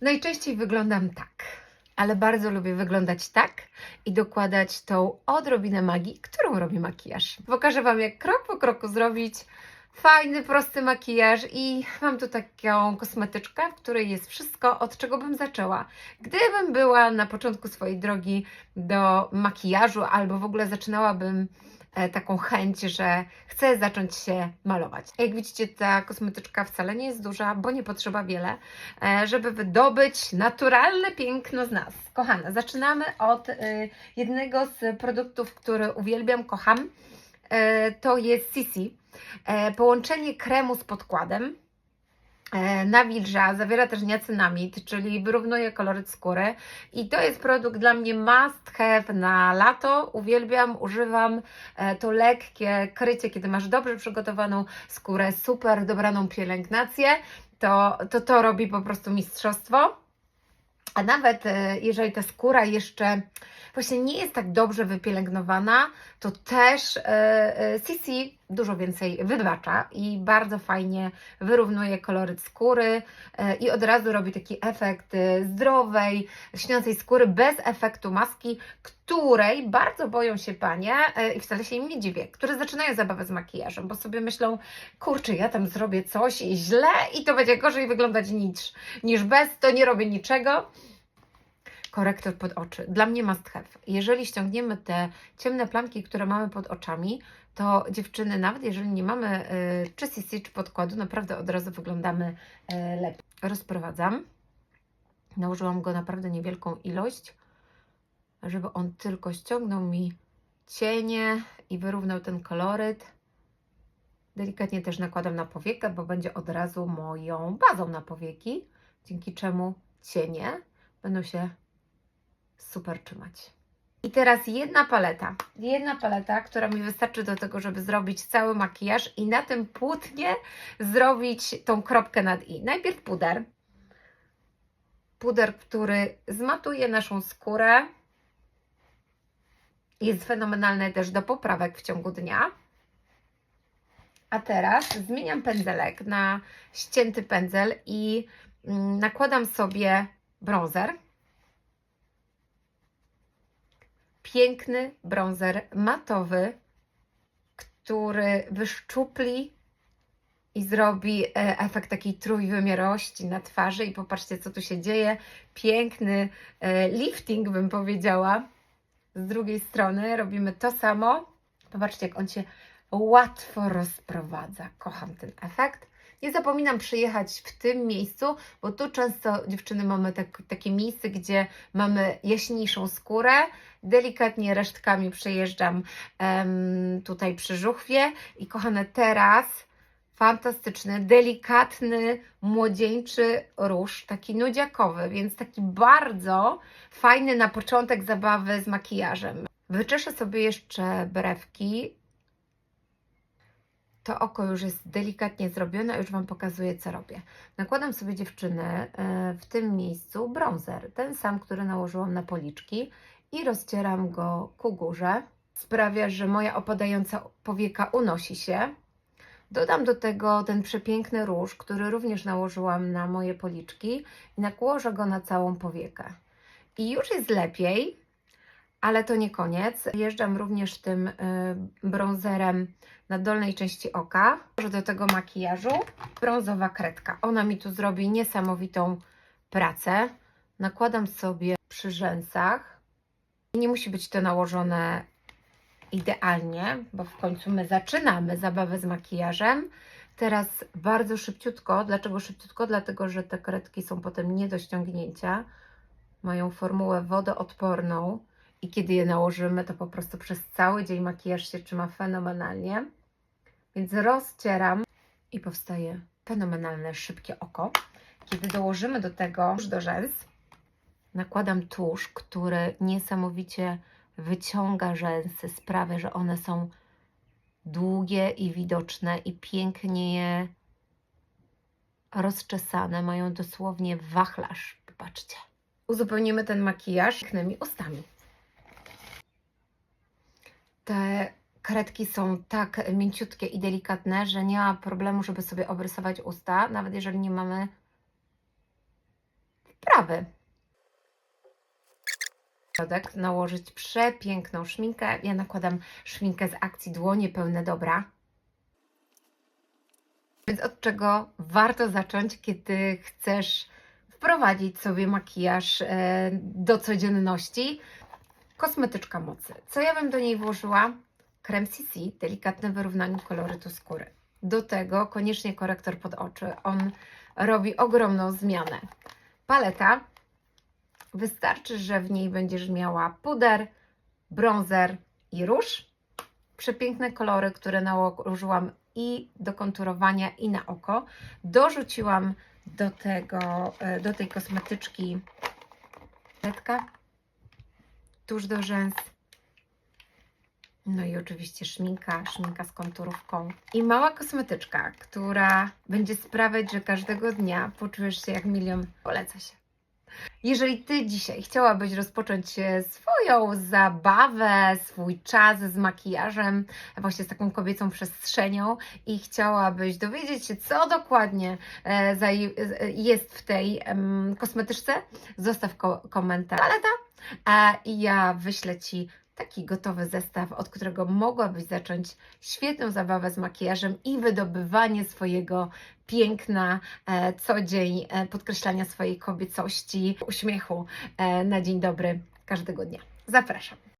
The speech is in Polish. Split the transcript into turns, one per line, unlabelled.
Najczęściej wyglądam tak, ale bardzo lubię wyglądać tak i dokładać tą odrobinę magii, którą robi makijaż. Pokażę Wam, jak krok po kroku zrobić fajny, prosty makijaż i mam tu taką kosmetyczkę, w której jest wszystko, od czego bym zaczęła. Gdybym była na początku swojej drogi do makijażu albo w ogóle zaczynałabym taką chęć, że chcę zacząć się malować. Jak widzicie, ta kosmetyczka wcale nie jest duża, bo nie potrzeba wiele, e, żeby wydobyć naturalne piękno z nas. Kochane, zaczynamy od e, jednego z produktów, który uwielbiam, kocham. E, To jest Sisi. E, Połączenie kremu z podkładem. E, Nawilża zawiera też niacinamid, czyli wyrównuje koloryt skóry i to jest produkt dla mnie must have na lato. Uwielbiam, używam e, to lekkie krycie, kiedy masz dobrze przygotowaną skórę, super dobraną pielęgnację, to to, to robi po prostu mistrzostwo. A nawet e, jeżeli ta skóra jeszcze właśnie nie jest tak dobrze wypielęgnowana, to też CC dużo więcej wybacza i bardzo fajnie wyrównuje koloryt skóry e, i od razu robi taki efekt e, zdrowej, śniącej skóry bez efektu maski, której bardzo boją się panie e, i wcale się im nie dziwię, które zaczynają zabawę z makijażem, bo sobie myślą, kurczę, ja tam zrobię coś źle i to będzie gorzej wyglądać niż, niż bez, to nie robię niczego korektor pod oczy. Dla mnie must have. Jeżeli ściągniemy te ciemne plamki, które mamy pod oczami, to dziewczyny, nawet jeżeli nie mamy czy CC, czy podkładu, naprawdę od razu wyglądamy y, lepiej. Rozprowadzam. Nałożyłam go naprawdę niewielką ilość, żeby on tylko ściągnął mi cienie i wyrównał ten koloryt. Delikatnie też nakładam na powiekę, bo będzie od razu moją bazą na powieki, dzięki czemu cienie będą się super trzymać. I teraz jedna paleta. Jedna paleta, która mi wystarczy do tego, żeby zrobić cały makijaż i na tym płótnie zrobić tą kropkę nad i. Najpierw puder. Puder, który zmatuje naszą skórę. Jest fenomenalny też do poprawek w ciągu dnia. A teraz zmieniam pędzelek na ścięty pędzel i mm, nakładam sobie bronzer. Piękny bronzer matowy, który wyszczupli i zrobi e, efekt takiej trójwymiarowości na twarzy. I popatrzcie, co tu się dzieje. Piękny e, lifting, bym powiedziała. Z drugiej strony robimy to samo. Popatrzcie, jak on się łatwo rozprowadza. Kocham ten efekt. Nie zapominam przyjechać w tym miejscu, bo tu często dziewczyny mamy tak, takie miejsce, gdzie mamy jaśniejszą skórę. Delikatnie resztkami przejeżdżam tutaj przy żuchwie i kochane teraz fantastyczny, delikatny, młodzieńczy róż, taki nudziakowy, więc taki bardzo fajny na początek zabawy z makijażem. Wyczeszę sobie jeszcze brewki to oko już jest delikatnie zrobione, już Wam pokazuję, co robię. Nakładam sobie dziewczyny e, w tym miejscu bronzer, ten sam, który nałożyłam na policzki i rozcieram go ku górze. Sprawia, że moja opadająca powieka unosi się. Dodam do tego ten przepiękny róż, który również nałożyłam na moje policzki i nakłożę go na całą powiekę. I już jest lepiej, ale to nie koniec. Jeżdżam również tym y, bronzerem na dolnej części oka. Może do tego makijażu brązowa kredka. Ona mi tu zrobi niesamowitą pracę. Nakładam sobie przy rzęsach. Nie musi być to nałożone idealnie, bo w końcu my zaczynamy zabawę z makijażem. Teraz bardzo szybciutko. Dlaczego szybciutko? Dlatego, że te kredki są potem nie do ściągnięcia. Mają formułę wodoodporną i kiedy je nałożymy, to po prostu przez cały dzień makijaż się trzyma fenomenalnie. Więc rozcieram i powstaje fenomenalne, szybkie oko. Kiedy dołożymy do tego tusz do rzęs, nakładam tusz, który niesamowicie wyciąga rzęsy, sprawia, że one są długie i widoczne i pięknie je rozczesane. Mają dosłownie wachlarz. Popatrzcie. Uzupełnimy ten makijaż pięknymi ustami. Te kredki są tak mięciutkie i delikatne, że nie ma problemu, żeby sobie obrysować usta, nawet jeżeli nie mamy prawy. Środek nałożyć przepiękną szminkę. Ja nakładam szminkę z akcji Dłonie Pełne Dobra. Więc od czego warto zacząć, kiedy chcesz wprowadzić sobie makijaż e, do codzienności? Kosmetyczka mocy. Co ja bym do niej włożyła? Krem CC, delikatne wyrównanie kolorytu skóry. Do tego koniecznie korektor pod oczy. On robi ogromną zmianę. Paleta. Wystarczy, że w niej będziesz miała puder, bronzer i róż. Przepiękne kolory, które nałożyłam i do konturowania, i na oko. Dorzuciłam do tego, e, do tej kosmetyczki letka, tuż do rzęs, no i oczywiście szminka, szminka z konturówką. I mała kosmetyczka, która będzie sprawiać, że każdego dnia poczujesz się jak milion. Poleca się. Jeżeli Ty dzisiaj chciałabyś rozpocząć e, swoją zabawę, swój czas z makijażem, właśnie z taką kobiecą przestrzenią i chciałabyś dowiedzieć się, co dokładnie e, e, jest w tej kosmetyczce, zostaw ko- komentarz. Paleta a i ja wyślę Ci taki gotowy zestaw, od którego mogłabyś zacząć świetną zabawę z makijażem i wydobywanie swojego piękna, e, co dzień, e, podkreślania swojej kobiecości, uśmiechu e, na dzień dobry każdego dnia. Zapraszam.